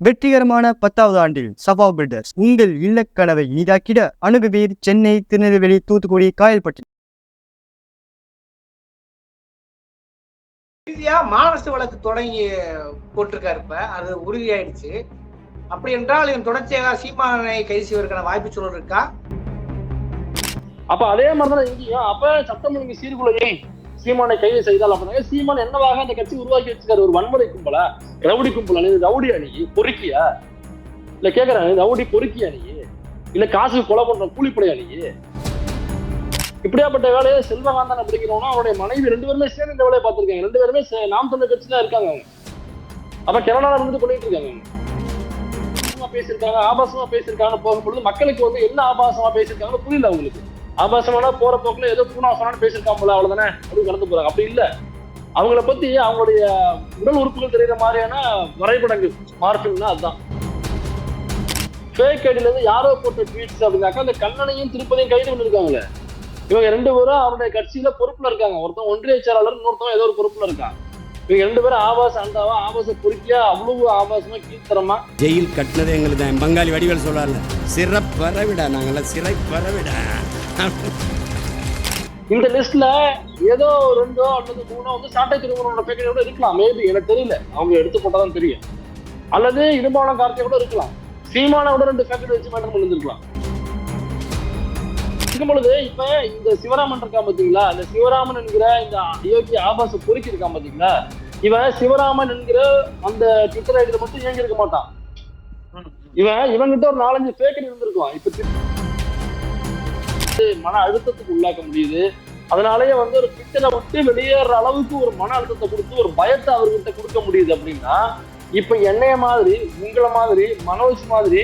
வெற்றிகரமான பத்தாவது ஆண்டில் சபா பில்டர்ஸ் உங்கள் இல்லக்கனவை இனிதாக்கிட அணுகுவீர் சென்னை திருநெல்வேலி தூத்துக்குடி காயல்பட்டி. இறுதியா மானஸ்ட் வழக்கு தொடங்கி போட்டிருக்காரு இப்ப. அது உறுதியாயிடுச்சு. அப்படி என்றால் இதன் தொடர்ச்சியாக சீமானை கைது செய்வதற்கான வாய்ப்பு சூழல் இருக்கா? அப்ப அதே மாதிரிதான் இங்கேயும் அப்ப சட்டம் ஒழுங்கு சீர்குலையை சீமானை கைது செய்தால் அப்படின்னா சீமான் என்னவாக அந்த கட்சி உருவாக்கி வச்சிருக்காரு? ஒரு வன்முறை கும்பலா? ரவுடி கும்பலா? நீ ரவுடி அணி பொறுக்கியா? இல்ல கேக்குறேன் ரவுடி பொறுக்கி அணி இல்ல காசு கொலை பண்ற கூலிப்படை அணி இப்படியாப்பட்ட வேலையை செல்வகாந்தன் அப்படிங்கிறவனா அவருடைய மனைவி ரெண்டு பேருமே சேர்ந்து இந்த வேலையை பார்த்திருக்காங்க. ரெண்டு பேருமே சே- நாம் தமிழர் கட்சி தான் இருக்காங்க அவங்க. அப்ப கனடால இருந்து பண்ணிட்டு இருக்காங்க அவங்க. ஆபாசமா பேசியிருக்காங்க ஆபாசமா பேசியிருக்காங்கன்னு போகும்பொழுது மக்களுக்கு வந்து என்ன ஆபாசமா பேசியிருக்காங்கன்னு புரியல அவங்களுக்கு. ஆபாசமான போற போக்குல ஏதோ பூனா சொன்னு பேசியிருக்கான் போல அவ்வளவுதானே? அப்படின்னு கடந்து போறாங்க. அப்படி இல்ல. அவங்கள பத்தி அவங்களுடைய உடல் உறுப்புகள் தெரியுற மாதிரியான வரைபடங்கள் மார்பிங்னா அதுதான் ஃபேக் ஐடியில இருந்து யாரோ போட்ட ட்வீட்ஸ் அப்படின்னாக்கா அந்த கண்ணனையும் திருப்பதியும் கைது பண்ணிருக்காங்களே. இவங்க ரெண்டு பேரும் அவருடைய கட்சியில பொறுப்புல இருக்காங்க. ஒருத்தன் ஒன்றிய செயலாளர் இன்னொருத்தவங்க ஏதோ ஒரு பொறுப்புல இருக்கான். இவங்க ரெண்டு பேரும் ஆபாச அண்டாவா ஆபாச பொறுக்கியா அவ்வளவு ஆபாசமா கீழ்த்தரமா? ஜெயில் கட்டினதே எங்களுக்கு தான் பங்காளி வடிவேல் சொல்றாருல சிறப்பறவிடா நாங்களாம் சிறை பறவிடா இந்த லிஸ்ட்ல ஏதோ ரெண்டோ அல்லது மூணோ வந்து சாட்டை திருமணம் பேக்கெட் கூட இருக்கலாம். மேபி எனக்கு தெரியல. அவங்க எடுத்து போட்டாதான் தெரியும். அல்லது இடும்பாலம் கார்த்தியை கூட இருக்கலாம். சீமான கூட ரெண்டு பேக்கெட் வச்சு மேடம் பண்ணிருக்கலாம் இருக்கும் பொழுது இப்ப இந்த சிவராமன் இருக்கான் பாத்தீங்களா? இந்த சிவராமன் என்கிற இந்த அயோக்கிய ஆபாச பொறுக்கி இருக்கான் பாத்தீங்களா? இவன் சிவராமன் என்கிற அந்த ட்விட்டர் ஐடியில மட்டும் இயங்கி இருக்க மாட்டான். இவன் இவன்கிட்ட ஒரு நாலஞ்சு பேக்கெட் இருந்திருக்கும். இப்ப மன அழுத்தத்துக்கு உள்ளாக்க முடியுது. அதனாலயே வந்து ஒரு ட்விட்டரை விட்டு வெளியேற அளவுக்கு ஒரு மன அழுத்தத்தை கொடுத்து ஒரு பயத்தை அவர்கிட்ட கொடுக்க முடியுது அப்படின்னா இப்ப என்னைய மாதிரி உங்களை மாதிரி மனோஜ் மாதிரி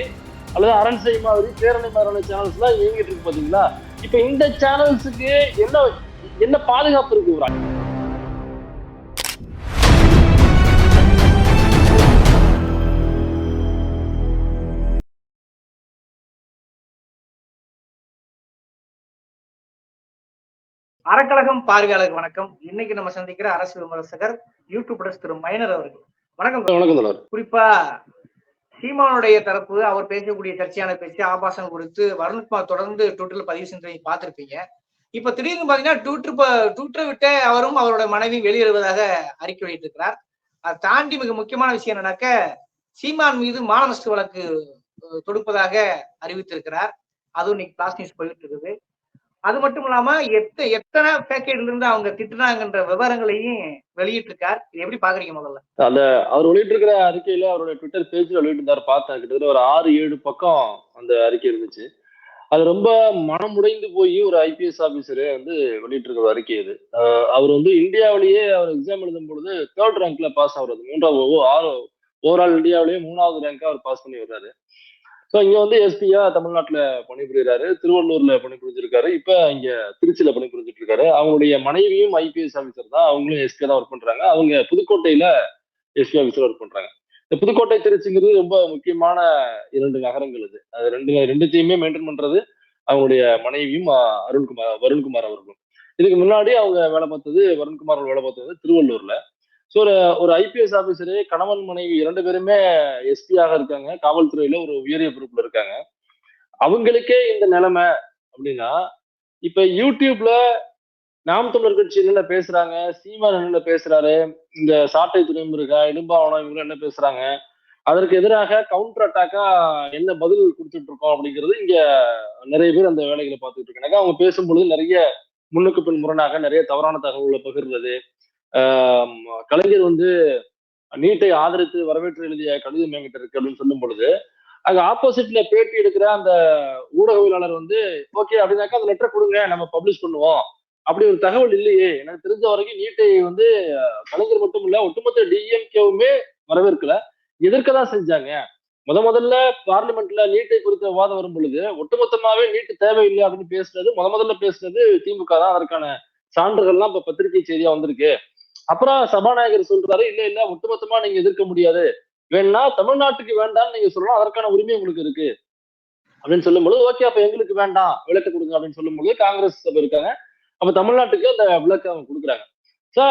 அல்லது அரண்சை மாதிரி பேரணி மாதிரியான சேனல்ஸ் எல்லாம் இயங்கிட்டு இருக்கு பாத்தீங்களா? இப்ப இந்த சேனல்ஸுக்கு என்ன என்ன பாதுகாப்பு இருக்கு ஒரு அறக்கழகம் பார்வையாளருக்கு வணக்கம். இன்னைக்கு நம்ம சந்திக்கிற அரசு விமர்சகர் யூடியூபர்ஸ் திரு மைனர் அவர்கள். வணக்கம் குறிப்பா சீமானுடைய தரப்பு அவர் பேசக்கூடிய சர்ச்சையான பேச்சு ஆபாசம் குறித்து வருண்குமார் தொடர்ந்து ட்விட்டர்ல பதிவு செஞ்சதை பார்த்திருப்பீங்க. இப்ப திடீர்னு பாத்தீங்கன்னா ட்விட்டர் ட்விட்டரை விட்டு அவரும் அவரோட மனைவி வெளியேறுவதாக அறிக்கை வெளியிட்டிருக்கிறார். அதை தாண்டி மிக முக்கியமான விஷயம் என்னன்னாக்க சீமான் மீது மானநஷ்ட வழக்கு தொடுப்பதாக அறிவித்திருக்கிறார். அதுவும் இன்னைக்கு கிளாஸ் நியூஸ் போயிட்டு இருக்குது. அது மட்டும் இல்லாம எத்த எத்தனை பேக்கேட்ல இருந்து அவங்க திட்டுனாங்கன்ற விவரங்களையும் வெளியிட்டிருக்கார். இது எப்படி பாக்குறீங்க முதல்ல? அந்த அவர் வெளியிட்டு இருக்கிற அறிக்கையில அவருடைய ட்விட்டர் பேஜ்ல வெளியிட்டிருந்தாரு பார்த்தேன். கிட்டத்தட்ட ஒரு ஆறு ஏழு பக்கம் அந்த அறிக்கை இருந்துச்சு. அது ரொம்ப மனமுடைந்து போய் ஒரு ஐபிஎஸ் ஆபீசரே வந்து வெளியிட்டு இருக்கிற அறிக்கை இது. அவர் வந்து இந்தியாவிலேயே அவர் எக்ஸாம் எழுதும் பொழுது தேர்ட் ரேங்க்ல பாஸ் ஆகுறது. மூன்றாவது ஓ- ஆறு ஓவரால் இந்தியாவிலேயே மூணாவது ரேங்க்கா அவர் பாஸ் பண்ணி வர்றாரு. ஸோ இங்க வந்து எஸ்பியா தமிழ்நாட்டுல பணிபுரிகிறாரு திருவள்ளூர்ல பணிபுரிஞ்சிருக்காரு. இப்ப இங்க திருச்சியில பணிபுரிஞ்சிட்டு இருக்காரு அவங்களுடைய மனைவியும் ஐபிஎஸ் ஆஃபீஸர் தான். அவங்களும் எஸ்பியா தான் ஒர்க் பண்றாங்க. அவங்க புதுக்கோட்டையில எஸ்பி ஆஃபீஸர் ஒர்க் பண்றாங்க. இந்த புதுக்கோட்டை திருச்சிங்கிறது ரொம்ப முக்கியமான இரண்டு நகரங்கள் இது அது ரெண்டு ரெண்டுத்தையுமே மெயின்டைன் பண்றது அவங்களுடைய மனைவியும் அருண்குமார் வருண்குமார் அவர்களும். இதுக்கு முன்னாடி அவங்க வேலை பார்த்தது வருண்குமார் வேலை பார்த்தது திருவள்ளூர்ல. ஸோ ஒரு ஒரு ஐபிஎஸ் ஆஃபீஸரு கணவன் மனைவி இரண்டு பேருமே எஸ்பியாக இருக்காங்க. காவல்துறையில ஒரு உயரிய பொறுப்புல இருக்காங்க. அவங்களுக்கே இந்த நிலைமை அப்படின்னா இப்ப யூடியூப்ல நாம் தமிழர் கட்சி என்னென்ன பேசுறாங்க சீமான் என்னென்ன பேசுறாரு இந்த சாட்டை துறைமுருகா இடும்பாவனம் இவங்க என்ன பேசுறாங்க அதற்கு எதிராக கவுண்டர் அட்டாக்கா என்ன பதில் கொடுத்துட்டு இருக்கோம் அப்படிங்கிறது இங்க நிறைய பேர் அந்த வேலைகளை பார்த்துட்டு இருக்காங்க. அவங்க பேசும்பொழுது நிறைய முன்னுக்கு பின் முரணாக நிறைய தவறான தகவல்களை பகிர்றது கலைஞர் வந்து நீட்டை ஆதரித்து வரவேற்று எழுதிய கடிதம் என்கிட்ட இருக்கு அப்படின்னு சொல்லும் பொழுது அங்க ஆப்போசிட்ல பேட்டி எடுக்கிற அந்த ஊடகவியலாளர் வந்து ஓகே அப்படின்னாக்கா அந்த லெட்டர் கொடுங்க நம்ம பப்ளிஷ் பண்ணுவோம். அப்படி ஒரு தகவல் இல்லையே. எனக்கு தெரிஞ்ச வரைக்கும் நீட்டை வந்து கலைஞர் மட்டும் இல்ல ஒட்டுமொத்த டிஎம்கேவுமே வரவேற்கல. எதிர்க்க தான் செஞ்சாங்க. முத முதல்ல பார்லிமெண்ட்ல நீட்டை குறித்த விவாதம் வரும் பொழுது ஒட்டுமொத்தமாவே நீட்டு தேவையில்லை அப்படின்னு பேசுனது முத முதல்ல பேசுனது திமுக தான். அதற்கான சான்றுகள்லாம் இப்ப பத்திரிகை செய்தியா வந்திருக்கு. அப்புறம் சபாநாயகர் சொல்றாரு இல்ல இல்ல ஒட்டுமொத்தமா நீங்க எதிர்க்க முடியாது. வேணா தமிழ்நாட்டுக்கு வேண்டாம்னு நீங்க சொல்லலாம் அதற்கான உரிமை உங்களுக்கு இருக்கு. அப்படின்னு சொல்லும்போது ஓகே அப்ப எங்களுக்கு வேண்டாம். விளக்கு கொடுங்க. அப்படின்னு சொல்லும்போது காங்கிரஸ் இருக்காங்க. அப்ப தமிழ்நாட்டுக்கு அந்த விளக்கு அவங்க கொடுக்குறாங்க. சோ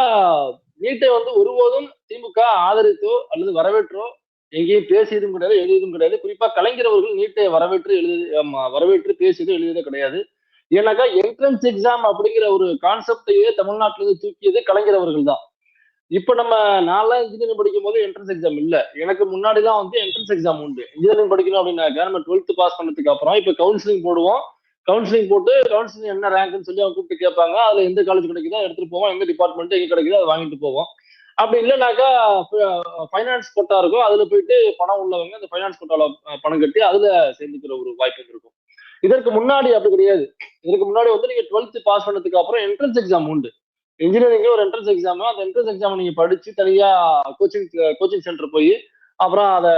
நீட்டை வந்து ஒருபோதும் திமுக ஆதரித்தோ அல்லது வரவேற்றோ எங்கேயும் பேசியதும் கிடையாது எழுதியதும் கிடையாது. குறிப்பா கலைஞரவர்கள் நீட்டை வரவேற்று எழுதி வரவேற்று பேசியதும் எழுதியதே கிடையாது. ஏன்னாக்கா என்ட்ரன்ஸ் எக்ஸாம் அப்படிங்கிற ஒரு கான்செப்டையே தமிழ்நாட்டில இருந்து தூக்கியது கலைஞர் அவர்கள் தான். இப்ப நம்ம நான்லாம் இன்ஜினியரிங் படிக்கும் போது என்ட்ரன்ஸ் எக்ஸாம் இல்ல. எனக்கு முன்னாடி தான் வந்து என்ட்ரன்ஸ் எக்ஸாம் உண்டு. இன்ஜினியரிங் படிக்கணும் அப்படின்னாக்கா நம்ம டுவெல்த் பாஸ் பண்ணதுக்கு அப்புறம் இப்ப கவுன்சிலிங் போடுவோம். கவுன்சிலிங் போட்டு கவுன்சிலிங் என்ன ரேங்க்னு சொல்லி அவங்க கூப்பிட்டு கேட்பாங்க. அதுல எந்த காலேஜ் கிடைக்குதோ எடுத்துட்டு போவோம். எந்த டிபார்ட்மெண்ட் எங்க கிடைக்குதோ அதை வாங்கிட்டு போவோம். அப்படி இல்லைனாக்கா ஃபைனான்ஸ் கோட்டா இருக்கும். அதுல போயிட்டு பணம் உள்ளவங்க அந்த ஃபைனான்ஸ் கோட்டால பணம் கட்டி அதுல சேர்ந்துக்கிற ஒரு வாய்ப்பு இருக்கும். இதற்கு முன்னாடி அப்படி கிடையாது. இதற்கு முன்னாடி வந்து நீங்க டுவெல்த் பாஸ் பண்ணதுக்கு அப்புறம் என்ட்ரன்ஸ் எக்ஸாம் உண்டு. இன்ஜினியரிங்கே ஒரு என்ட்ரன்ஸ் எக்ஸாம் அந்த என்ட்ரன்ஸ் எக்ஸாம் நீங்க படிச்சு தனியா கோச்சிங் கோச்சிங் சென்டர் போய் அப்புறம் அதை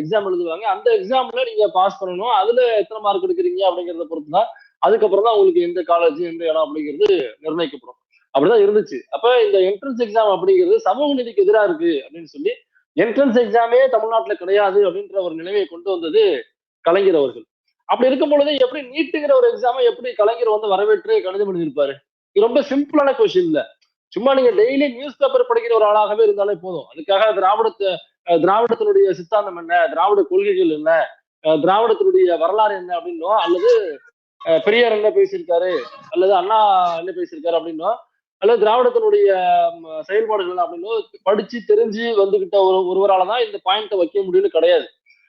எக்ஸாம் எழுதுவாங்க. அந்த எக்ஸாம்ல நீங்க பாஸ் பண்ணணும். அதுல எத்தனை மார்க் எடுக்கிறீங்க அப்படிங்கறத பொறுத்து தான் அதுக்கப்புறம் தான் உங்களுக்கு எந்த காலேஜ் எந்த இடம் அப்படிங்கிறது நிர்ணயிக்கப்படும். அப்படிதான் இருந்துச்சு. அப்ப இந்த என்ட்ரன்ஸ் எக்ஸாம் அப்படிங்கிறது சமூக நீதிக்கு எதிராக இருக்கு அப்படின்னு சொல்லி என்ட்ரன்ஸ் எக்ஸாமே தமிழ்நாட்டுல கிடையாது அப்படின்ற ஒரு நிலைமையை கொண்டு வந்தது கலைஞர் அவர்கள். அப்படி இருக்கும் பொழுது எப்படி நீட்டுங்கிற ஒரு எக்ஸாமை எப்படி கலைஞர் வந்து வரவேற்று கணிதம் எழுதியிருப்பாரு இது ரொம்ப சிம்பிளான கொஸ்டின் இல்ல. சும்மா நீங்க டெய்லி நியூஸ் பேப்பர் படிக்கிற ஒரு ஆளாகவே இருந்தாலே போதும். அதுக்காக திராவிடத்தை திராவிடத்தினுடைய சித்தாந்தம் என்ன? திராவிட கொள்கைகள் என்ன? அஹ் திராவிடத்தினுடைய வரலாறு என்ன அப்படின்னோ அல்லது அஹ் பெரியார் என்ன பேசியிருக்காரு? அல்லது அண்ணா என்ன பேசியிருக்காரு அப்படின்னோ அல்லது திராவிடத்தினுடைய செயல்பாடுகள் என்ன அப்படின்னோ படிச்சு தெரிஞ்சு வந்துகிட்ட ஒரு ஒருவரால தான் இந்த பாயிண்ட்டை வைக்க முடியும்னு கிடையாது.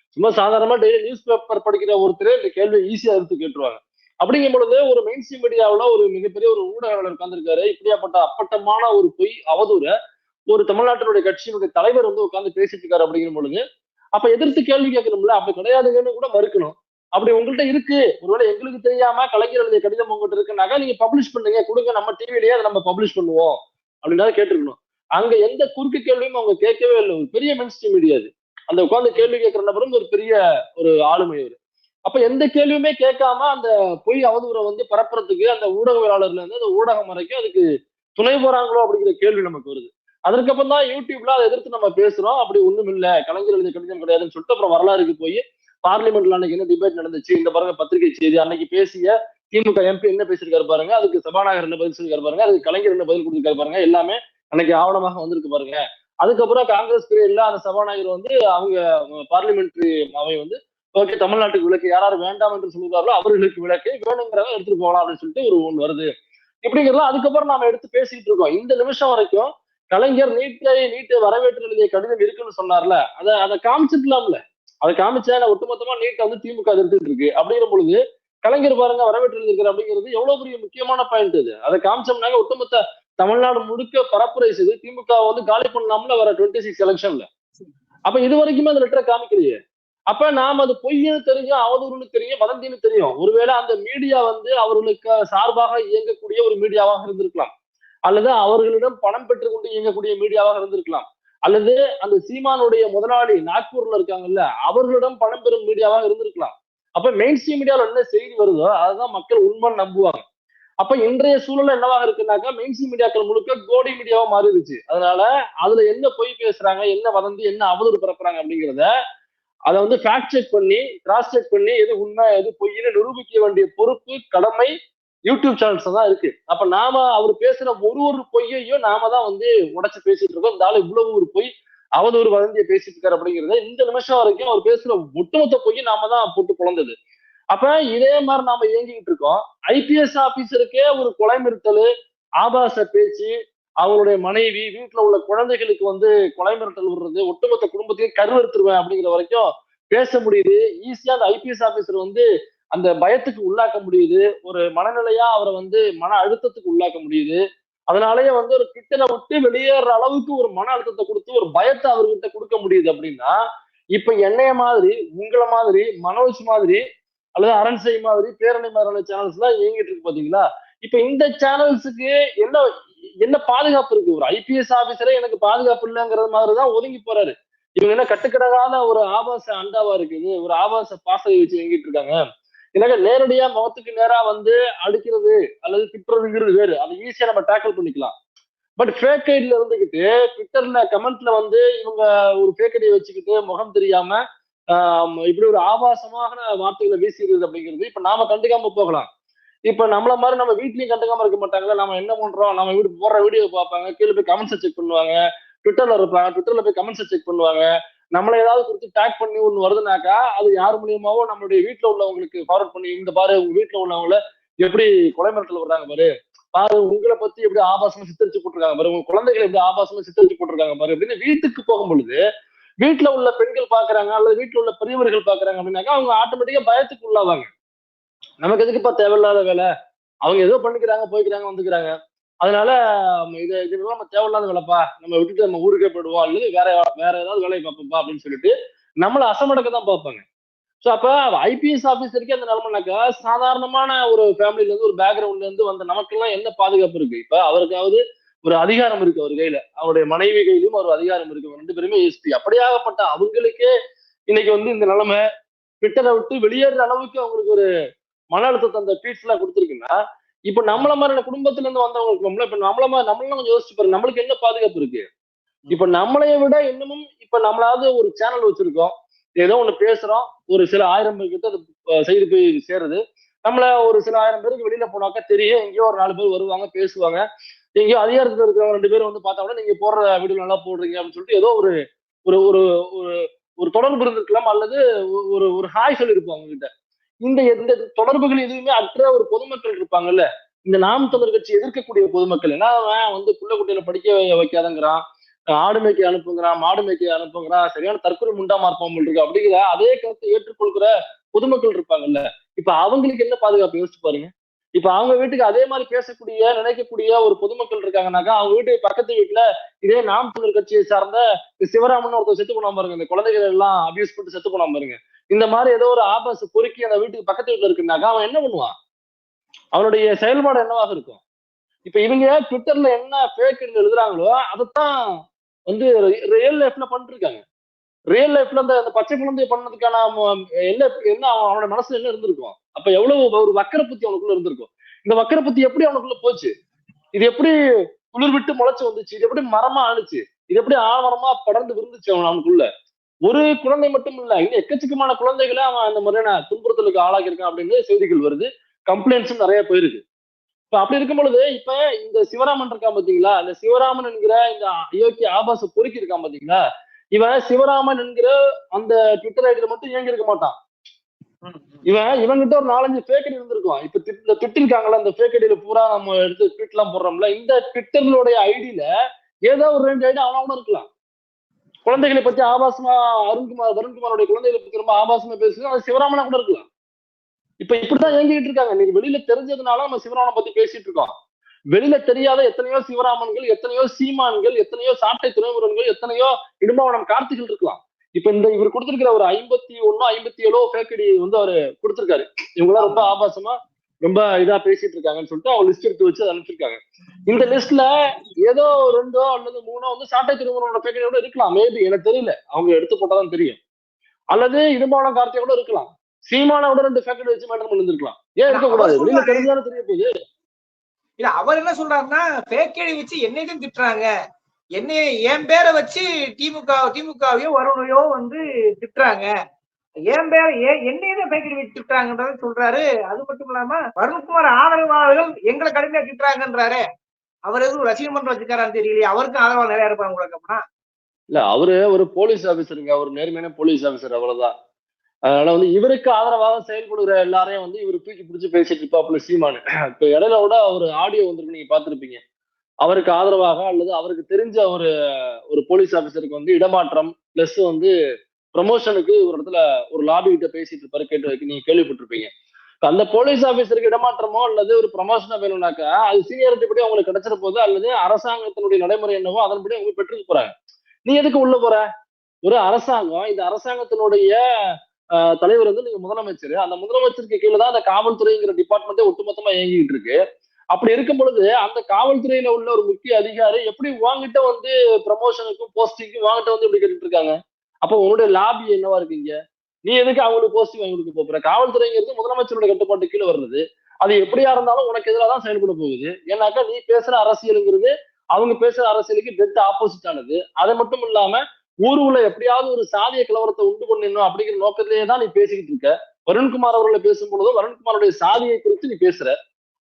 சும்மா சாதாரணமா டெய்லி நியூஸ் பேப்பர் படிக்கிற ஒருத்தர் இந்த கேள்வி ஈஸியா எடுத்து கேட்டுருவாங்க. அப்படிங்கும் பொழுது ஒரு மெயின் ஸ்ட்ரீம் ஒரு மிகப்பெரிய ஒரு ஊடகவாளர் உட்கார்ந்துருக்காரு. இப்படியாப்பட்ட அப்பட்டமான ஒரு பொய் அவதூற ஒரு தமிழ்நாட்டினுடைய கட்சியினுடைய தலைவர் வந்து உட்கார்ந்து பேசிட்டு இருக்காரு அப்படிங்கிற பொழுது அப்ப எதிர்த்து கேள்வி கேட்கணும்ல? அப்படி கிடையாதுங்கன்னு கூட மறுக்கணும். அப்படி உங்கள்கிட்ட இருக்கு. ஒருவேளை எங்களுக்கு தெரியாம கலைஞர் எழுதிய கடிதம் உங்கள்கிட்ட இருக்குனாக்கா நீங்க பப்ளிஷ் பண்ணுங்க. கொடுங்க. நம்ம டிவிலேயே அதை நம்ம பப்ளிஷ் பண்ணுவோம். அப்படின்னா கேட்டிருக்கணும் அங்க எந்த குறுக்கு கேள்வியும் அவங்க கேட்கவே இல்லை. ஒரு பெரிய மென்ஸ்ட்ரீம் மீடியா அது. அந்த உட்கார்ந்து கேள்வி கேட்கிற நபரும் ஒரு பெரிய ஒரு ஆளுமை அவர் அப்ப எந்த கேள்வியுமே கேட்காம அந்த பொய் அவதூறை வந்து பரப்புறதுக்கு அந்த ஊடகவியலாளர்ல இருந்து அந்த ஊடகம் வரைக்கும் அதுக்கு துணை போறாங்களோ அப்படிங்கிற கேள்வி நமக்கு வருது. அதற்கப்புறம் தான் யூடியூப்ல அதை எதிர்த்து நம்ம பேசுறோம். அப்படி ஒண்ணும் இல்ல. கலைஞர் எழுதிய கடிதம் கிடையாதுன்னு சொல்லிட்டு அப்புறம் வரலாறுக்கு போய் பார்லிமெண்ட்ல அன்னைக்கு என்ன டிபேட் நடந்துச்சு? இந்த பாருங்க பத்திரிகை செய்தி. அன்னைக்கு பேசிய திமுக எம்பி என்ன பேசியிருக்காரு பாருங்க? அதுக்கு சபாநாயகர் என்ன பதில் சொல்லியிருக்காரு பாருங்க? அதுக்கு கலைஞர் என்ன பதில் கொடுத்திருக்காரு பாருங்க? எல்லாமே அன்னைக்கு ஆவணமாக வந்திருக்கு பாருங்க. அதுக்கப்புறம் காங்கிரஸ் பீரியட்ல அந்த சபாநாயகர் வந்து அவங்க பார்லிமெண்ட்ரி அவை வந்து ஓகே தமிழ்நாட்டுக்கு விளக்கு யாராவது வேண்டாம் என்று சொல்லுகிறாரோ அவர்களுக்கு விளக்கு வேணுங்கிறத எடுத்துட்டு போகலாம் அப்படின்னு சொல்லிட்டு ஒரு ஒன்று வருது. இப்படிங்கிறதுலாம் அதுக்கப்புறம் நாம எடுத்து பேசிக்கிட்டு இருக்கோம். இந்த நிமிஷம் வரைக்கும் கலைஞர் நீட்டை நீட்டை வரவேற்று எழுதிய கடிதம் இருக்குன்னு சொன்னார்ல. அதை அதை காமிச்சிருக்கலாம்ல அதை காமிச்சா ஒட்டுமொத்தமா நீட்டை வந்து திமுக எதிர்த்துட்டு இருக்கு. அப்படிங்கிற பொழுது கலைஞர் பாருங்க வரவேற்று எழுதியிருக்கிற அப்படிங்கிறது எவ்வளவு பெரிய முக்கியமான பாயிண்ட் இது. அதை காமிச்சோம்னாக்க ஒட்டுமொத்த தமிழ்நாடு முழுக்க பரப்புரை செய்து திமுக வந்து காலி பண்ணலாம்ல வர டுவெண்ட்டி சிக்ஸ் எலெக்ஷன்ல அப்ப இது வரைக்குமே அந்த லெட்டரை காமிக்கலையே. அப்ப நாம அது பொய்ன்னு தெரியும் அவதூறுன்னு தெரியும் வதந்தின்னு தெரியும். ஒருவேளை அந்த மீடியா வந்து அவர்களுக்கு சார்பாக இயங்கக்கூடிய ஒரு மீடியாவாக இருந்திருக்கலாம். அல்லது அவர்களிடம் பணம் பெற்றுக்கொண்டு இயங்கக்கூடிய மீடியாவாக இருந்திருக்கலாம். அல்லது அந்த சீமானுடைய முதலாளி நாக்பூர்ல இருக்காங்கல்ல அவர்களிடம் பணம் பெறும் மீடியாவாக இருந்திருக்கலாம். அப்ப மெயின் ஸ்ட்ரீம் மீடியாவில் என்ன செய்தி வருதோ அதுதான் மக்கள் உண்மை நம்புவாங்க. அப்ப இன்றைய சூழல் என்னவாக இருக்குன்னாக்கா மெயின் மீடியாக்கள் முழுக்க கோடி மீடியாவா மாறிடுச்சு. அதனால அதுல என்ன பொய் பேசுறாங்க என்ன வதந்தி என்ன அவதூறு பரப்புறாங்க அப்படிங்கிறத அதை வந்து ஃபேக்ட் செக் பண்ணி கிராஸ் செக் பண்ணி எது உண்மை எது பொய்ன்னு நிரூபிக்க வேண்டிய பொறுப்பு கடமை யூடியூப் சேனல்ஸ் தான் இருக்கு. அப்ப நாம அவர் பேசுற ஒரு ஒரு பொய்யையும் நாம தான் வந்து உடைச்சு பேசிட்டு இருக்கோம். இந்த ஆளு இவ்வளவு ஒரு பொய் அவதூறு வதந்தியை பேசிட்டு இருக்காரு அப்படிங்கிறத இந்த நிமிஷம் வரைக்கும் அவர் பேசுற ஒட்டுமொத்த பொய்யை நாம தான் போட்டு குழந்தது அப்ப இதே மாதிரி நாம இயங்கிட்டு இருக்கோம். ஐபிஎஸ் ஆபீசருக்கே ஒரு கொலை மிரட்டல் ஆபாச பேச்சு அவருடைய மனைவி வீட்டுல உள்ள குழந்தைகளுக்கு வந்து கொலை மிரட்டல் விடுறது ஒட்டுமொத்த குடும்பத்தையும் கருவறுத்துருவேன் அப்படிங்கிற வரைக்கும் பேச முடியுது. ஈஸியா அந்த ஐபிஎஸ் ஆபீசர் வந்து அந்த பயத்துக்கு உள்ளாக்க முடியுது. ஒரு மனநிலையா அவரை வந்து மன அழுத்தத்துக்கு உள்ளாக்க முடியுது. அதனாலயே வந்து ஒரு கிட்டனை விட்டு வெளியேற அளவுக்கு ஒரு மன அழுத்தத்தை கொடுத்து ஒரு பயத்தை அவர்கிட்ட கொடுக்க முடியுது அப்படின்னா இப்ப என்னைய மாதிரி உங்களை மாதிரி மனோஜ் மாதிரி அல்லது அரண்சை மாதிரி பேரணி மாதிரியான சேனல்ஸ் எல்லாம் இயங்கிட்டு இருக்கு பாத்தீங்களா? இப்ப இந்த சேனல்ஸுக்கு என்ன என்ன பாதுகாப்பு இருக்கு? ஒரு ஐபிஎஸ் ஆபீசரே எனக்கு பாதுகாப்பு இல்லைங்கிறது மாதிரிதான் ஒதுங்கி போறாரு. இவங்க என்ன கட்டுக்கடகாத ஒரு ஆபாச அண்டாவா இருக்குது? ஒரு ஆபாச பாசையை வச்சு இயங்கிட்டு இருக்காங்க. எனக்கு நேரடியா முகத்துக்கு நேரா வந்து அடிக்கிறது அல்லது திட்டுறதுங்கிறது வேறு. அதை ஈஸியா நம்ம டேக்கிள் பண்ணிக்கலாம். பட் ஃபேக் ஐடியில இருந்துகிட்டு ட்விட்டர்ல கமெண்ட்ல வந்து இவங்க ஒரு ஃபேக் ஐடியை வச்சுக்கிட்டு முகம் தெரியாம இப்படி ஒரு ஆபாசமான வார்த்தைகளை வீசிடுறது அப்படிங்கிறது இப்ப நாம கண்டுக்காம போகலாம். இப்ப நம்மள மாதிரி நம்ம வீட்லயும் கண்டுக்காம இருக்க மாட்டாங்களா நம்ம என்ன பண்றோம்? நம்ம வீடு போடுற வீடியோ பார்ப்பாங்க கீழே போய் கமெண்ட்ஸை செக் பண்ணுவாங்க ட்விட்டர்ல இருப்பாங்க ட்விட்டர்ல போய் கமெண்ட்ஸை செக் பண்ணுவாங்க. நம்மளை ஏதாவது குறித்து டேக் பண்ணி ஒண்ணு வருதுனாக்கா அது யார் மூலியமாவோ நம்மளுடைய வீட்டுல உள்ளவங்களுக்கு ஃபார்வர்ட் பண்ணி இந்த பாரு உங்க வீட்டுல உள்ளவங்கள எப்படி கொலை மிரட்டல் வர்றாங்க பாரு பாரு உங்களை பத்தி எப்படி ஆபாசமா சித்தரிச்சு போட்டிருக்காங்க பாரு உங்க குழந்தைகளை எப்படி ஆபாசமா சித்தரிச்சு போட்டிருக்காங்க பாரு அப்படின்னு வீட்டுக்கு போகும் பொழுது வீட்டுல உள்ள பெண்கள் பாக்குறாங்க அல்லது வீட்டுல உள்ள பெரியவர்கள் பாக்குறாங்க அப்படின்னாக்கா அவங்க ஆட்டோமேட்டிக்கா பயத்துக்கு உள்ளாவாங்க. நமக்கு எதுக்குப்பா தேவையில்லாத வேலை? அவங்க ஏதோ பண்ணிக்கிறாங்க போய்க்கிறாங்க வந்துக்கிறாங்க. அதனால நம்ம இது நம்ம தேவையில்லாத வேலைப்பா. நம்ம விட்டுட்டு நம்ம ஊருக்கே போயிடுவோம் அல்லது வேற வேற ஏதாவது வேலையை பார்ப்போம்ப்பா அப்படின்னு சொல்லிட்டு நம்மளை அசமடக்க தான் பார்ப்பாங்க. ஸோ அப்போ ஐபிஎஸ் ஆஃபீஸருக்கே அந்த நிலைமைனாக்கா சாதாரணமான ஒரு ஃபேமிலில இருந்து ஒரு பேக்ரவுண்ட்ல இருந்து வந்த நமக்கெல்லாம் என்ன பாதுகாப்பு இருக்கு? இப்போ அவருக்காவது ஒரு அதிகாரம் இருக்கு அவர் கையில. அவருடைய மனைவி கையிலும் ஒரு அதிகாரம் இருக்கு. ரெண்டு பேருமே எஸ்பி அப்படியாகப்பட்ட அவங்களுக்கே இன்னைக்கு வந்து இந்த நிலைமை ட்விட்டரை விட்டு வெளியேற அளவுக்கு அவங்களுக்கு ஒரு மன அழுத்தத்தை அந்த ட்வீட்ஸ் எல்லாம் கொடுத்துருக்குன்னா இப்ப நம்மள மாதிரி குடும்பத்துல இருந்து வந்தவங்களுக்கு நம்மள இப்ப நம்மள மாதிரி நம்மளும் கொஞ்சம் யோசிச்சு பாருங்க. நம்மளுக்கு என்ன பாதுகாப்பு இருக்கு? இப்ப நம்மளைய விட இன்னமும் இப்ப நம்மளாவது ஒரு சேனல் வச்சிருக்கோம். ஏதோ ஒண்ணு பேசுறோம். ஒரு சில ஆயிரம் பேர் கிட்ட அது செய்தி போய் சேருது. நம்மள ஒரு சில ஆயிரம் பேருக்கு வெளியில போனாக்கா தெரியும். எங்கேயோ ஒரு நாலு பேர் வருவாங்க பேசுவாங்க. நீங்க அதிகாரத்துல இருக்கிற ரெண்டு பேரும் வந்து பார்த்தா கூட நீங்க போடுற வீடியோ நல்லா போடுறீங்க அப்படின்னு சொல்லிட்டு ஏதோ ஒரு ஒரு ஒரு ஒரு ஒரு தொடர்பு இருந்திருக்கலாம் அல்லது ஒரு ஒரு ஹாய் சொல்லியிருப்போம் அவங்க கிட்ட இந்த இந்த தொடர்புகள் எதுவுமே அற்ற ஒரு பொதுமக்கள் இருப்பாங்கல்ல இந்த நாம் தமிழர் கட்சி எதிர்க்கக்கூடிய பொதுமக்கள் என்ன அவன் வந்து புள்ள குட்டையில படிக்க வைக்காதங்கிறான் ஆடு மேய்க்க அனுப்புங்கிறான் மாடு மேய்க்க அனுப்புங்கிறான் சரியான தற்கொலை முண்டாமா இருப்பான் இருக்கு அப்படிங்கிற அதே கருத்தை ஏற்றுக்கொள்கிற பொதுமக்கள் இருப்பாங்கல்ல இப்ப அவங்களுக்கு என்ன பாதுகாப்பு? யோசிச்சு பாருங்க. இப்ப அவங்க வீட்டுக்கு அதே மாதிரி பேசக்கூடிய நினைக்கக்கூடிய ஒரு பொதுமக்கள் இருக்காங்கனாக்கா அவங்க வீட்டு பக்கத்து வீட்டுல இதே நாம் தமிழர் கட்சியை சார்ந்த சிவராமன் ஒருத்தர் செத்து போனா பாருங்க இந்த குழந்தைகள் எல்லாம் அபியூஸ் பண்ணிட்டு செத்து போனா பாருங்க. இந்த மாதிரி ஏதோ ஒரு ஆபாச பொறுக்கி அந்த வீட்டுக்கு பக்கத்து வீட்டுல இருக்குனாக்கா அவன் என்ன பண்ணுவான்? அவனுடைய செயல்பாடு என்னவாக இருக்கும்? இப்ப இவங்க ட்விட்டர்ல என்ன பேக் எழுதுறாங்களோ அதைத்தான் வந்து ரியல் லைஃப்ல பண்ணிட்டு இருக்காங்க ரியல் லைஃப்ல அந்த அந்த பச்சை குழந்தைய பண்ணதுக்கான என்ன என்ன அவன் அவனோட மனசுல என்ன இருந்திருக்கும்? அப்ப எவ்வளவு ஒரு வக்கர புத்தி அவனுக்குள்ள இருந்திருக்கும். இந்த வக்கர புத்தி எப்படி அவனுக்குள்ள போச்சு? இது எப்படி குளிர் விட்டு முளைச்சு வந்துச்சு? இது எப்படி மரமா ஆணுச்சு? இது எப்படி ஆவரமா படர்ந்து விருந்துச்சு அவன் அவனுக்குள்ள? ஒரு குழந்தை மட்டும் இல்ல இன்னும் எக்கச்சக்கமான குழந்தைகளை அவன் அந்த மாதிரியான துன்புறுத்தலுக்கு ஆளாக்கியிருக்கான் அப்படின்னு செய்திகள் வருது. கம்ப்ளைண்ட்ஸும் நிறைய போயிருக்கு. இப்ப அப்படி இருக்கும் பொழுது இப்ப இந்த சிவராமன் இருக்கான் பாத்தீங்களா? இந்த சிவராமன் என்கிற இந்த அயோக்கிய ஆபாச பொறுக்கி இருக்கான் பாத்தீங்களா? இவன் சிவராமன் என்கிற அந்த ட்விட்டர் ஐடியில மட்டும் இயங்கி இருக்க மாட்டான். இவன் இவன்கிட்ட ஒரு நாலஞ்சு ஃபேக் ஐடி இருந்திருக்கும். இப்ப இந்த ட்விட் இருக்காங்கல்ல அந்த ஃபேக் ஐடியில பூரா நம்ம எடுத்து ட்விட் எல்லாம் போடுறோம்ல இந்த ட்விட்டர்களுடைய ஐடியில ஏதோ ஒரு ரெண்டு ஐடி அவனா இருக்கலாம். குழந்தைகளை பத்தி ஆபாசமா அருண்குமார் வருண்குமாரோட குழந்தைகளை பத்தி ரொம்ப ஆபாசமா பேசுது அது சிவராமனா கூட இருக்கலாம். இப்ப இப்படிதான் இயங்கிட்டு இருக்காங்க. நீங்க வெளியில தெரிஞ்சதுனால நம்ம சிவராமனை பத்தி பேசிட்டு இருக்கோம். வெளியில தெரியாத எத்தனையோ சிவராமன்கள் எத்தனையோ சீமான்கள் எத்தனையோ சாட்டை துறைமுருகன்கள் எத்தனையோ இடும்பாவனம் கார்த்திகள் இருக்கலாம். இப்ப இந்த இவர் கொடுத்திருக்கிற ஒரு ஐம்பத்தி ஒண்ணு ஐம்பத்தி ஏழோ ஃபேக்கடி வந்து அவரு கொடுத்திருக்காரு. இவங்களாம் ரொம்ப ஆபாசமா ரொம்ப இதா பேசிட்டு இருக்காங்கன்னு சொல்லிட்டு அவங்க லிஸ்ட் எடுத்து வச்சு அதை அனுப்பிச்சிருக்காங்க. இந்த லிஸ்ட்ல ஏதோ ரெண்டோ அல்லது மூணோ வந்து சாட்டை திருமணோட பேக்கடியோட இருக்கலாம். மேபி எனக்கு தெரியல. அவங்க எடுத்து போட்டாதான் தெரியும். அல்லது இடும்பாவனம் கார்த்திகை கூட இருக்கலாம். சீமானோட ரெண்டு ஃபேக்கடி வச்சு மேடம் இருந்திருக்கலாம் ஏன் இருக்கக்கூடாது வெளியில. தெரிஞ்சாலும் தெரிய போகுது? இல்ல அவர் என்ன சொல்றாருன்னா பேக்கேடி வச்சு என்னையும் திட்டுறாங்க. என்னைய என் பேரை வச்சு திமுக திமுகவையோ வருணையோ வந்து திட்டுறாங்க. என் பேர ஏன் என்னையும் வச்சு திட்டுறாங்கன்றத சொல்றாரு. அது மட்டும் இல்லாம வருண்குமார் ஆதரவாளர்கள் எங்களை கடுமையா திட்டுறாங்கன்றாரு. அவர் எதுவும் ரசிகர் மன்றம் வச்சுக்காரான்னு தெரியலையே. அவருக்கும் ஆதரவா நிறைய இருப்பாங்க உங்களுக்கு அப்படின்னா இல்ல அவரு ஒரு போலீஸ் ஆபீசருங்க. அவர் நேர்மையான போலீஸ் ஆபீசர் அவ்வளவுதான். அதனால வந்து இவருக்கு ஆதரவாக செயல்படுகிற எல்லாரையும் வந்து இவர் தூக்கி பிடிச்சி பேசிட்டு இருப்பாப்புல சீமானு. இப்ப இடையில கூட அவர் ஆடியோ வந்திருக்கு நீங்க பாத்திருப்பீங்க அவருக்கு ஆதரவாக அல்லது அவருக்கு தெரிஞ்ச ஒரு ஒரு போலீஸ் ஆஃபீஸருக்கு வந்து இடமாற்றம் பிளஸ் வந்து ப்ரமோஷனுக்கு ஒரு இடத்துல ஒரு லாபி கிட்ட பேசிட்டு இருப்பாரு கேட்டு நீங்க கேள்விப்பட்டிருப்பீங்க. அந்த போலீஸ் ஆபீசருக்கு இடமாற்றமோ அல்லது ஒரு ப்ரமோஷனோ வேணும்னாக்கா அது சீனியாரிட்டி படி அவங்களுக்கு கிடைச்சிட அல்லது அரசாங்கத்தினுடைய நடைமுறை என்னவோ அதன்படி அவங்க பெற்றுக்க போறாங்க. நீ எதுக்கு உள்ள போற? ஒரு அரசாங்கம் இந்த அரசாங்கத்தினுடைய தலைவர் வந்து நீங்க முதலமைச்சர். அந்த முதலமைச்சருக்கு கீழே தான் அந்த காவல்துறைங்கிற டிபார்ட்மெண்ட்டே ஒட்டுமொத்தமா இயங்கிட்டு இருக்கு. அப்படி இருக்கும் பொழுது அந்த காவல்துறையில உள்ள ஒரு முக்கிய அதிகாரி எப்படி வாங்கிட்ட வந்து ப்ரமோஷனுக்கும் போஸ்டிங்க்கும் வாங்கிட்ட வந்து இப்படி கேட்டுட்டு இருக்காங்க? அப்போ உன்னுடைய லாபி என்னவா இருக்கீங்க? நீ எதுக்கு அவங்களுக்கு போஸ்டிங் வாங்கி கொடுக்க போற? காவல்துறைங்கிறது முதலமைச்சரோட கட்டுப்பாட்டு கீழே வருது. அது எப்படியா இருந்தாலும் உனக்கு எதிராக தான் செயல்பட போகுது. ஏன்னாக்கா நீ பேசுற அரசியலுங்கிறது அவங்க பேசுற அரசியலுக்கு டெத் ஆப்போசிட் ஆனது. அது மட்டும் இல்லாம ஊருக்குள்ள எப்படியாவது ஒரு சாதிய கலவரத்தை உண்டு பண்ணிடணும் அப்படிங்கிற நோக்கத்திலேயே தான் நீ பேசிக்கிட்டு இருக்க. வருண்குமார் அவர்களை பேசும் பொழுதும் வருண்குமாருடைய சாதியை குறித்து நீ பேசுற.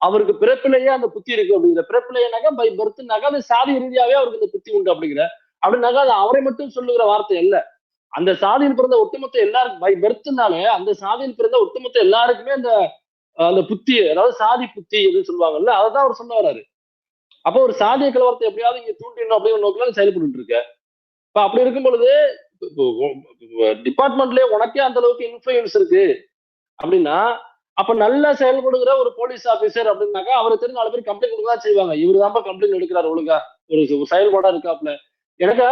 அவருக்கு பிறப்பிலேயே அந்த புத்தி இருக்கு அப்படிங்கிற பிறப்பிலேயேனாக்கா பை பர்த்னாக்கா அது சாதி ரீதியாவே அவருக்கு இந்த புத்தி உண்டு அப்படிங்கிற அப்படின்னாக்கா அது அவரை மட்டும் சொல்லுகிற வார்த்தை இல்ல அந்த சாதியில் பிறந்த ஒட்டுமொத்த எல்லாருக்கும் பை பர்த்னாலே அந்த சாதியில் பிறந்த ஒட்டுமொத்த எல்லாருக்குமே அந்த அந்த புத்தி அதாவது சாதி புத்தி எதுன்னு சொல்லுவாங்கல்ல அதை தான் அவர் சொல்ல வராரு அப்போ ஒரு சாதிய கலவரத்தை எப்படியாவது இங்க தூண்டிடணும் அப்படின்னு நோக்கில செயல்பட்டு இருக்க இப்ப அப்படி இருக்கும் பொழுது டிபார்ட்மெண்ட்லயே உனக்கே அந்த அளவுக்கு இன்ஃபுளுயன்ஸ் இருக்கு அப்படின்னா அப்ப நல்லா செயல்படுகிற ஒரு போலீஸ் ஆபீசர் அப்படின்னாக்கா அவருக்கு தெரிஞ்ச நாலு பேர் கம்ப்ளைண்ட் கொடுக்க தான் செய்வாங்க. இவரு தான் கம்ப்ளைண்ட் எடுக்கிறார் ஒழுங்கா? ஒரு செயல்பாடா இருக்காப்ல எனக்கு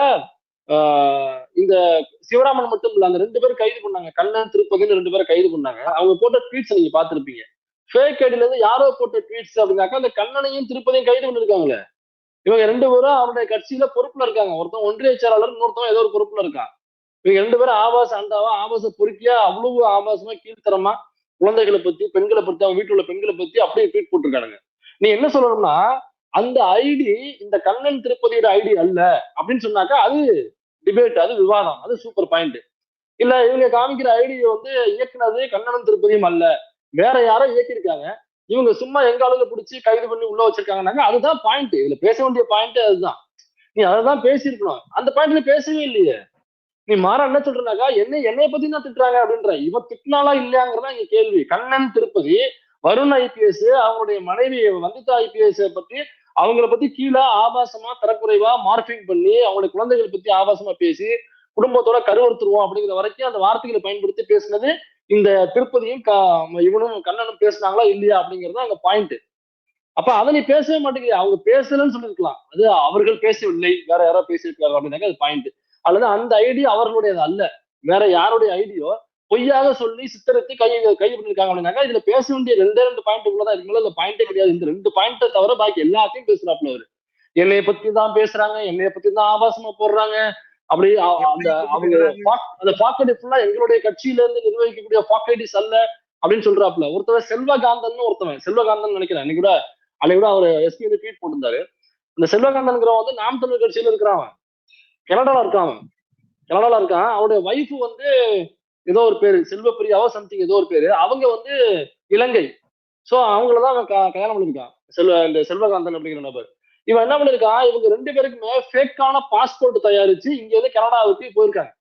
ஆஹ் இந்த சிவராமன் மட்டும் இல்ல அந்த ரெண்டு பேரும் கைது பண்ணாங்க. கண்ணன் திருப்பதின்னு ரெண்டு பேரும் கைது பண்ணாங்க. அவங்க போட்ட ட்வீட்ஸ் நீங்க பாத்திருப்பீங்க ஃபேக் ஐடில இருந்து யாரோ போட்ட ட்வீட்ஸ் அப்படின்னாக்கா அந்த கண்ணனையும் திருப்பதியும் கைது பண்ணிருக்காங்களே. இவங்க ரெண்டு பேரும் அவருடைய கட்சியில பொறுப்புல இருக்காங்க. ஒருத்தன் ஒன்றிய செயலாளர் இன்னொருத்தவன் ஏதோ ஒரு பொறுப்புல இருக்கான். இவங்க ரெண்டு பேரும் ஆபாச அண்டாவா ஆபாச பொறுக்கியா அவ்வளவு ஆபாசமா கீழ்த்தரமா குழந்தைகளை பத்தி பெண்களை பத்தி அவங்க வீட்டுல உள்ள பெண்களை பத்தி அப்படியே ட்வீட் போட்டிருக்கானுங்க. நீ என்ன சொல்லணும்னா அந்த ஐடி இந்த கண்ணன் திருப்பதியோட ஐடி அல்ல அப்படின்னு சொன்னாக்கா அது டிபேட் அது விவாதம் அது சூப்பர் பாயிண்ட் இல்ல இவங்க காமிக்கிற ஐடியை வந்து இயக்குனது கண்ணனும் திருப்பதியும் அல்ல. வேற யாரோ இயக்கியிருக்காங்க. இவங்க சும்மா எங்க அளவுல பிடிச்சி கைது பண்ணி உள்ள வச்சிருக்காங்கன்னாங்க. அதுதான் பாயிண்ட் இதுல பேச வேண்டிய பாயிண்ட் அதுதான். நீ அதான் பேசியிருக்கணும். அந்த பாயிண்ட்ல பேசவே இல்லையே. நீ மாற என்ன சொல்றனாக்கா என்ன என்னைய பத்தி தான் திட்டுறாங்க அப்படின்ற? இவ திட்டினாலா இல்லையாங்கிறதா இங்க கேள்வி. கண்ணன் திருப்பதி வருண் ஐபிஎஸ் அவங்களுடைய மனைவி வந்திதா ஐபிஎஸ் பத்தி அவங்கள பத்தி கீழே ஆபாசமா தரக்குறைவா மார்பிங் பண்ணி அவங்களுடைய குழந்தைகளை பத்தி ஆபாசமா பேசி குடும்பத்தோட கருவறுத்துருவோம் அப்படிங்கிற வரைக்கும் அந்த வார்த்தைகளை பயன்படுத்தி பேசினது இந்த திருப்பதியும் க- இவனும் கண்ணனும் பேசுனாங்களா இல்லையா அப்படிங்கிறது அங்க பாயிண்ட் அப்ப அதை நீ பேசவே மாட்டேங்குது அவங்க பேசலன்னு சொல்லிருக்கலாம் அது அவர்கள் பேசவில்லை. வேற யாரோ பேசியிருக்காங்க அப்படின்னாக்க அது பாயிண்ட் அல்லது அந்த ஐடி அவர்களுடையது அல்ல. வேற யாருடைய ஐடியோ பொய்யாக சொல்லி சித்தரித்து கை கைது பண்ணிருக்காங்க அப்படின்னாக்கா இதுல பேச வேண்டிய ரெண்டே ரெண்டு பாயிண்ட் உள்ளதா மேல இந்த பாயிண்டே கிடையாது. இந்த ரெண்டு பாயிண்ட்டை தவிர பாக்கி எல்லாத்தையும் பேசுறாப்புல அவரு. என்னைய பத்தி தான் பேசுறாங்க. என்னைய பத்தி தான் ஆபாசமா போடுறாங்க. அப்படி அந்த அவங்க அந்த பாக்கெட் ஃபுல்லா எங்களுடைய கட்சியில இருந்து நிர்வகிக்கக்கூடிய பாக்கெட்டிஸ் அல்ல அப்படின்னு சொல்றாப்புல. ஒருத்தவன் செல்வகாந்தன் ஒருத்தவன். செல்வகாந்தன் நினைக்கிறேன். அன்னைக்கு கூட அன்னைக்கு கூட அவர் எஸ்பி வந்து ட்வீட் போட்டிருந்தாரு. இந்த செல்வகாந்தன்கிறவன் வந்து நாம் தமிழர் கட்சியில இருக்கிறவன். கனடால இருக்கான் கனடால இருக்கான். அவனுடைய ஒய்ஃப் வந்து ஏதோ ஒரு பேரு செல்வப்பிரியாவோ சம்திங் ஏதோ ஒரு பேரு. அவங்க வந்து இலங்கை. சோ அவங்களதான் அவன் கல்யாணம் பண்ணிருக்கான். செல்வ இந்த செல்வகாந்தன் அப்படிங்கிற நபர். இவன் என்ன பண்ணிருக்கான்? இவங்க ரெண்டு பேருக்குமே ஃபேக்கான பாஸ்போர்ட் தயாரிச்சு இங்க இருந்து கனடாவுக்கு போயிருக்காங்க.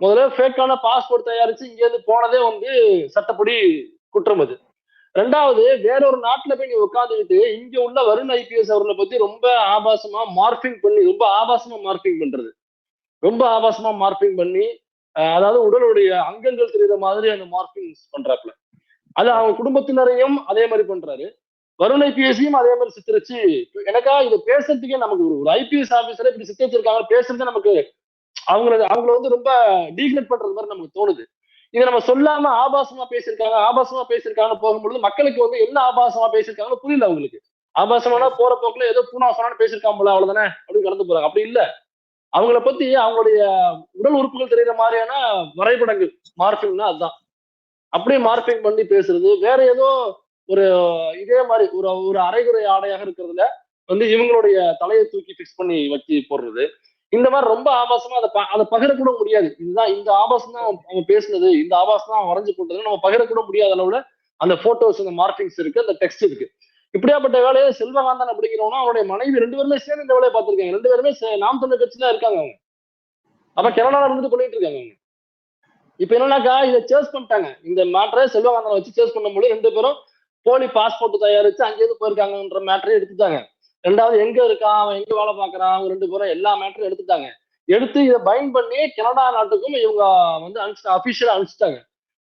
முதல்ல ஃபேக்கான பாஸ்போர்ட் தயாரிச்சு இங்க இருந்து போனதே வந்து சட்டப்படி குற்றம் அது. ரெண்டாவது வேறொரு நாட்டுல போய் நீ உட்காந்துக்கிட்டு இங்க உள்ள வருண் ஐபிஎஸ் அவர்களை பத்தி ரொம்ப ஆபாசமா மார்பிங் பண்ணி ரொம்ப ஆபாசமா மார்பிங் பண்றது. ரொம்ப ஆபாசமா மார்பிங் பண்ணி அதாவது உடலுடைய அங்கங்கள் தெரியுற மாதிரி அந்த மார்பிங் பண்றாப்புல. அது அவங்க குடும்பத்தினரையும் அதே மாதிரி பண்றாரு. வருண் ஐபிஎஸ்சியும் அதே மாதிரி சித்தரிச்சு எனக்கா இதை பேசுறதுக்கே நமக்கு ஒரு ஒரு ஐபிஎஸ் ஆபீசரை இப்படி சித்தரிச்சிருக்காங்க பேசுறது நமக்கு அவங்கள அவங்கள வந்து ரொம்ப டீக்ரேட் பண்றது மாதிரி நமக்கு தோணுது. இதை நம்ம சொல்லாம ஆபாசமா பேசியிருக்காங்க ஆபாசமா பேசியிருக்காங்கன்னு போகும்பொழுது மக்களுக்கு வந்து என்ன ஆபாசமா பேசியிருக்காங்கன்னு புரியல அவங்களுக்கு. ஆபாசமான போற போக்குல ஏதோ பூனா சொன்னான்னு பேசியிருக்காங்க போல அவ்வளவுதானே? அப்படின்னு கடந்து போறாங்க. அப்படி இல்ல. அவங்கள பத்தி அவங்களுடைய உடல் உறுப்புகள் தெரியுற மாதிரியான வரைபடங்கள் மார்பிங்னா அதுதான். அப்படியே மார்பிங் பண்ணி பேசுறது வேற ஏதோ ஒரு இதே மாதிரி ஒரு ஒரு அரைகுறை ஆடையாக இருக்கிறதுல வந்து இவங்களுடைய தலையை தூக்கி பிக்ஸ் பண்ணி வச்சு போடுறது. இந்த மாதிரி ரொம்ப ஆபாசமா அதை ப- அதை பகிரக்கூட முடியாது. இதுதான் இந்த ஆபாசம் தான் அவன் பேசுனது. இந்த ஆபாசம் தான் அவன் வரைஞ்சு கொண்டது. நம்ம பகிரக்கூட முடியாத அளவுல அந்த போட்டோஸ் அந்த மார்க்கிங்ஸ் இருக்கு அந்த டெக்ஸ்ட் இருக்கு. இப்படியாப்பட்ட வேலையை செல்வகாந்தன் அப்படிங்கிறவனா அவருடைய மனைவி ரெண்டு பேருமே சேர்ந்து இந்த வேலையை பார்த்திருக்காங்க. ரெண்டு பேருமே சே- நாம் தமிழர் கட்சியில இருக்காங்க அவங்க. அப்ப கனடால இருந்து பண்ணிட்டு இருக்காங்க அவங்க. இப்ப என்னன்னாக்கா இதை சேஸ் பண்ணிட்டாங்க. இந்த மேட்டரை செல்வகாந்தனை வச்சு சேஸ் பண்ணும்போது ரெண்டு பேரும் போலி பாஸ்போர்ட் தயாரிச்சு அங்கேயிருந்து போயிருக்காங்கன்ற மேட்டரை எடுத்துட்டாங்க. ரெண்டாவது எங்க இருக்கான் அவன் எங்க வேலை பார்க்கறான் அவங்க ரெண்டு பேரும் எல்லா மேட்டரும் எடுத்துட்டாங்க. எடுத்து இதை பைன் பண்ணி கனடா நாட்டுக்கும் இவங்க வந்து அனுப்பிச்சு அபிஷியலா அனுப்பிச்சிட்டாங்க.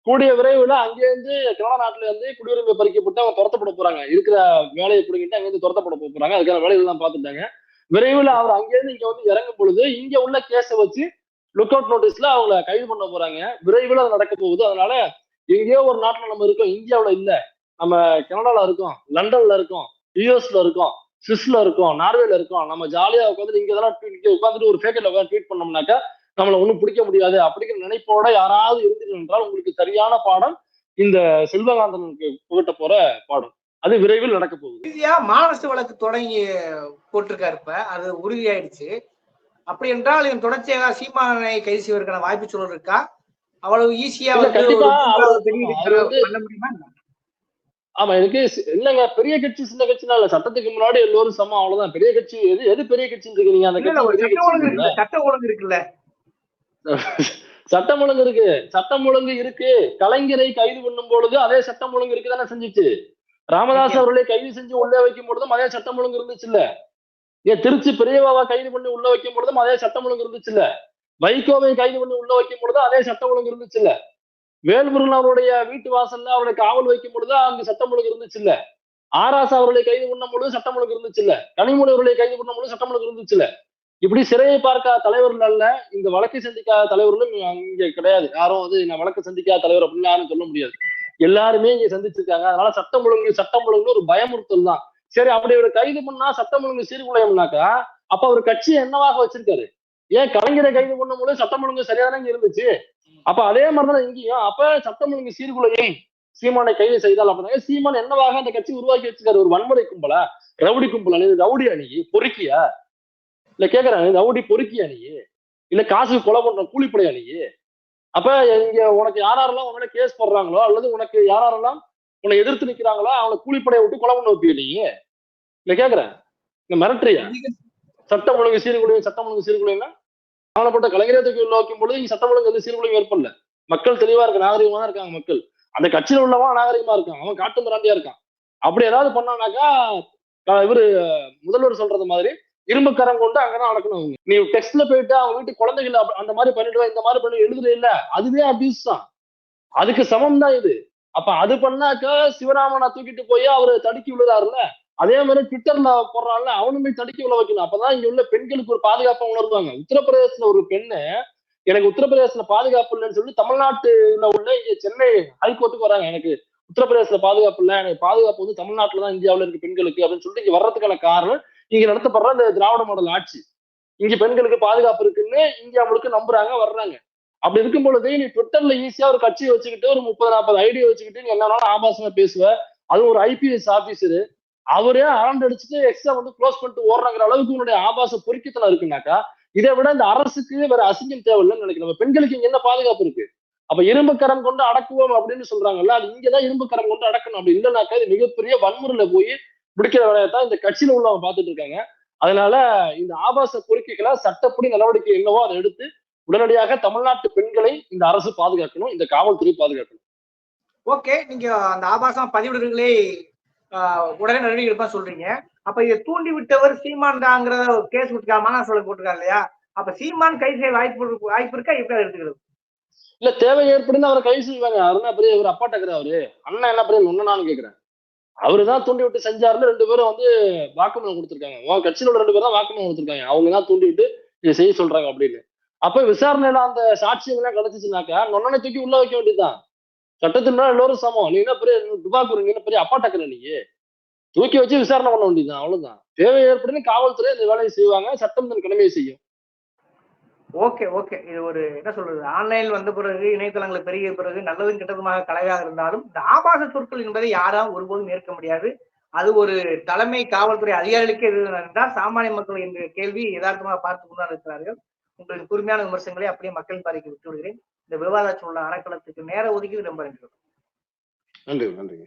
கூடிய விரைவில் அங்கேருந்து கனடா நாட்டுல இருந்து குடியுரிமை பறிக்கப்பட்டு அவங்க துரத்தப்பட போறாங்க. இருக்கிற வேலையை பிடிங்கிட்டு அங்கேருந்து துரத்தப்பட போறாங்க. அதுக்கான வேலைகள் தான் பார்த்துட்டாங்க. விரைவில் அவர் அங்கேருந்து இங்க வந்து இறங்கும் பொழுது இங்க உள்ள கேஸை வச்சு லுக் அவுட் நோட்டீஸ்ல அவங்கள கைது பண்ண போறாங்க. விரைவில் அது நடக்க போகுது. அதனால எங்கேயோ ஒரு நாட்டுல நம்ம இருக்கோம். இந்தியாவில இல்ல. நம்ம கனடால இருக்கோம் லண்டன்ல இருக்கோம் யூஎஸ்ல இருக்கோம். சுவிஸ்ல இருக்கோம் நார்வேல இருக்கோம். நம்ம ஜாலியா உட்காந்து இங்க இதெல்லாம் இங்க உட்காந்துட்டு ஒரு ஃபேக்கெட்ல உட்காந்து ட்வீட் பண்ணோம்னாக்கா நம்மள ஒண்ணும் பிடிக்க முடியாது. அப்படிங்கிற நினைப்போட யாராவது இருந்தீர்கள் என்றால் உங்களுக்கு சரியான பாடம் இந்த செல்வகாந்தனுக்கு புகட்ட போற பாடம். அது விரைவில் நடக்க போகுது. இறுதியா மானநஷ்ட வழக்கு தொடங்கி போட்டிருக்காரு இப்ப. அது உறுதியாயிடுச்சு. அப்படி என்றால் இதன் தொடர்ச்சியாக சீமானை கைது செய்வதற்கான வாய்ப்பு சூழல் இருக்கா அவ்வளவு ஈஸியா வந்து- பண்ண முடியுமா? ஆமா எனக்கு இல்லங்க பெரிய கட்சி சின்ன கட்சினா இல்ல. சட்டத்துக்கு முன்னாடி எல்லோரும் சமம் அவ்வளவுதான். பெரிய கட்சி எது எது பெரிய கட்சின்னு அந்த ஒரு கட்சி பெரிய சட்ட ஒழுங்கு இருக்குல்ல. சட்டம் ஒழுங்கு இருக்கு. சட்டம் ஒழுங்கு இருக்கு. கலைஞரை கைது பண்ணும் பொழுது அதே சட்டம் ஒழுங்கு இருக்கு தானே செஞ்சுச்சு? ராமதாஸ் அவர்களை கைது செஞ்சு உள்ளே வைக்கும் பொழுதும் அதே சட்டம் ஒழுங்கு இருந்துச்சு இல்ல ஏன் திருச்சி பெரியவாவை கைது பண்ணி உள்ள வைக்கும் பொழுதும் அதே சட்டம் ஒழுங்கு இருந்துச்சு இல்ல வைகோவை கைது பண்ணி உள்ள வைக்கும் பொழுது அதே சட்டம் ஒழுங்கு இருந்துச்சு இல்ல வேல்முருகன் அவருடைய வீட்டு வாசல்ல அவருடைய காவல் வைக்கும் பொழுது அங்க சட்டம் ஒழுங்கு இருந்துச்சு இல்ல. ஆராசா அவர்களை கைது பண்ணும் பொழுது சட்டம் ஒழுங்கு இருந்துச்சு இல்ல. கனிமொழி அவர்களை கைது பண்ணும் பொழுது சட்டம் ஒழுங்கு இருந்துச்சு இல்ல. இப்படி சிறையை பார்க்காத தலைவர்கள் அல்ல இந்த வழக்கை சந்திக்காத தலைவர்களும் இங்க கிடையாது. யாரும் வந்து நான் வழக்கு சந்திக்காத தலைவர் அப்படின்னு யாரும் சொல்ல முடியாது. எல்லாருமே இங்க சந்திச்சிருக்காங்க. அதனால சட்டம் ஒழுங்கு சட்டம் ஒழுங்கு ஒரு பயமுறுத்தல் தான். சரி அப்படி ஒரு கைது பண்ணா சட்டம் ஒழுங்கு சீர்குலையம்னாக்கா அப்ப அவர் கட்சியை என்னவாக வச்சிருக்காரு? ஏன் கலைஞரை கைது பண்ணும் போது சட்டம் ஒழுங்கு சரியாதானே இங்க இருந்துச்சு? அப்ப அதே மாதிரிதான் இங்கேயும். அப்ப சட்டம் ஒழுங்கு சீர்குலையும் சீமானை கைது செய்தால் அப்படின்னா சீமான் என்னவாக அந்த கட்சி உருவாக்கி வச்சிருக்காரு? ஒரு வன்முறை கும்பலா? ரவுடி கும்பலா? நீ ரவுடி அணி பொறுக்கியா? இல்ல கேக்குறேன் நீ ரவுடி பொறுக்கியா நீ இல்ல காசு கொலை பண்ற கூலிப்படையா நீ அப்ப இங்க உனக்கு யாரெல்லாம் உங்களோட கேஸ் போடுறாங்களோ அல்லது உனக்கு யாரெல்லாம் உன்னை எதிர்த்து நிக்கிறாங்களோ அவனை கூலிப்படையை விட்டு கொலை பண்ண வைப்பிய நீ இல்ல கேக்குறேன். இந்த மிரட்டுறியா? சட்டம் ஒழுங்கு சீர்குலையும் சட்டம் ஒழுங்கு சீர்குலையும்னா? காணப்பட்ட கலைஞரை தூக்கி உள்ள வைக்கும் பொழுது இங்க சட்டம் ஒழுங்கு வந்து சீர்குலையும் ஏற்படல. மக்கள் தெளிவா இருக்க நாகரிகமா தான் இருக்காங்க மக்கள். அந்த கட்சியில் உள்ளவன் நாகரிகமா இருக்கான். அவன் காட்டு மிராண்டியா இருக்கான். அப்படி ஏதாவது பண்ணானாக்கா இவரு முதல்வர் சொல்றது மாதிரி இரும்புக்கரம் கொண்டு அங்கதான் நடக்கணும் அவங்க. நீ டெக்ஸ்ட்ல போயிட்டு அவங்க வீட்டு குழந்தைகள் அந்த மாதிரி பண்ணிட்டு இந்த மாதிரி பண்ணி எழுதுற இல்ல. அதுவே அபியூஸ் தான். அதுக்கு சமம் தான் இது. அப்ப அது பண்ணாக்கா சிவராமனை தூக்கிட்டு போய் அவரு தடுக்கி விழுறாருல்ல. அதே மாதிரி ட்விட்டர்ல போடுறான்ல அவனுமே தடுக்கி விழ வைக்கணும். அப்பதான் இங்க உள்ள பெண்களுக்கு ஒரு பாதுகாப்பை உணர்வாங்க. உத்தரப்பிரதேசத்துல ஒரு பெண்ணு எனக்கு உத்தரப்பிரதேசத்துல பாதுகாப்பு இல்லைன்னு சொல்லி தமிழ்நாட்டுல உள்ள இங்க சென்னை ஹைகோர்ட்டுக்கு வராங்க. எனக்கு உத்தரப்பிரதேசத்துல பாதுகாப்பு இல்லை எனக்கு பாதுகாப்பு வந்து தமிழ்நாட்டுல தான் இந்தியாவில் இருக்கு பெண்களுக்கு அப்படின்னு சொல்லிட்டு இங்க வர்றதுக்கான காரணம் இங்க நடத்தப்படுற இந்த திராவிட மாடல் ஆட்சி. இங்க பெண்களுக்கு பாதுகாப்பு இருக்குன்னு இந்தியா முழுக்க நம்புறாங்க வர்றாங்க. அப்படி இருக்கும் பொழுது நீ ட்விட்டர்ல ஈஸியா ஒரு கட்சியை வச்சுக்கிட்டு ஒரு முப்பது நாற்பது ஐடியா வச்சுக்கிட்டு நீ என்னன்னாலும் ஆபாசமா பேசுவ. அதுவும் ஒரு ஐபிஎஸ் ஆபீசரு அவரே அரண்டு அடிச்சுட்டு எக்ஸ்ட்ரா வந்து க்ளோஸ் பண்ணிட்டு ஓடுறாங்கிற அளவுக்கு உன்னுடைய ஆபாச பொறுக்கித்தனம் இருக்குனாக்கா இதை விட இந்த அரசுக்கு வேற அசிங்கம் தேவையில்லைன்னு நினைக்கிறேன். நம்ம பெண்களுக்கு இங்க என்ன பாதுகாப்பு இருக்கு? அப்ப இரும்பு கரம் கொண்டு அடக்குவோம் அப்படின்னு சொல்றாங்கல்ல அது இங்கதான் இரும்பு கரம் கொண்டு அடக்கணும். அப்படி இல்லைனாக்கா இது மிகப்பெரிய வன்முறையில போய் முடிக்கிற வேலையை தான் இந்த கட்சியில உள்ளவங்க பார்த்துட்டு இருக்காங்க. அதனால இந்த ஆபாச கோரிக்கைகளை சட்டப்படி நடவடிக்கை என்னவோ அதை எடுத்து உடனடியாக தமிழ்நாட்டு பெண்களை இந்த அரசு பாதுகாக்கணும் இந்த காவல்துறை பாதுகாக்கணும். ஓகே நீங்க அந்த ஆபாசம் பதிவிடுறீங்களே உடனே நடவடிக்கை எடுப்பா சொல்றீங்க. அப்ப இதை தூண்டி விட்டவர் சீமான் தாங்கிறத கேஸ் விட்டுருக்கா மானா சொல்ல போட்டிருக்காரு இல்லையா? அப்ப சீமான் கை செய்ய வாய்ப்பு இருக்கு- வாய்ப்பு இருக்கா? எப்படி எடுத்துக்கிறது? இல்ல தேவை ஏற்படுன்னு அவரை கைது செய்வாங்க அருணா என்ன பெரிய ஒரு அப்பா டக்குற அவரு அண்ணன் என்ன பெரிய நுண்ணனான்னு கேக்குறேன். அவருதான் தூண்டி விட்டு செஞ்சாருன்னு ரெண்டு பேரும் வந்து வாக்குமூலம் கொடுத்துருக்காங்க. உன் கட்சியில உள்ள ரெண்டு பேரும் தான் வாக்குமூலம் கொடுத்துருக்காங்க. அவங்க தான் தூண்டி விட்டு இதை செய்ய சொல்றாங்க அப்படின்னு. அப்ப விசாரணையில அந்த சாட்சியம் எல்லாம் கிடைச்சிச்சுனாக்கா நொன்னனை தூக்கி உள்ள வைக்க வேண்டியதுதான். சட்டத்தின் மேல எல்லோரும் சமம். நீ என்ன பெரிய துபாக்கூர் நீ என்ன பெரிய அப்பா டக்குற நீ? தூக்கி வச்சு விசாரணை பண்ண வேண்டியதுதான் அவ்வளவுதான். தேவை ஏற்படுன்னு காவல்துறை இந்த வேலையை செய்வாங்க சட்டம் தன் கடமையை செய்யும். Okay okay. இது ஒரு என்ன சொல்றது ஆன்லைன் வந்த பிறகு இணையதளங்கள் பெருகிய பிறகு நல்லதும் கெட்டதுமாக கலவையாக இருந்தாலும் இந்த ஆபாச சொற்கள் என்பதை யாராலும் ஒருபோதும் ஏற்க முடியாது. அது ஒரு தலைமை காவல்துறை அதிகாரிகளுக்கே இருந்தால் சாமானிய மக்கள் என்ற கேள்வி யதார்த்தமாக பார்த்து கொண்டு இருக்கிறார்கள். உங்களின் கூர்மையான விமர்சனங்களை அப்படியே மக்கள் பாதிக்க விட்டு விடுகிறேன் இந்த விவாதத்தில் உள்ள அறக்களத்துக்கு நேர ஒதுக்கி நம்ப நன்றி நன்றி.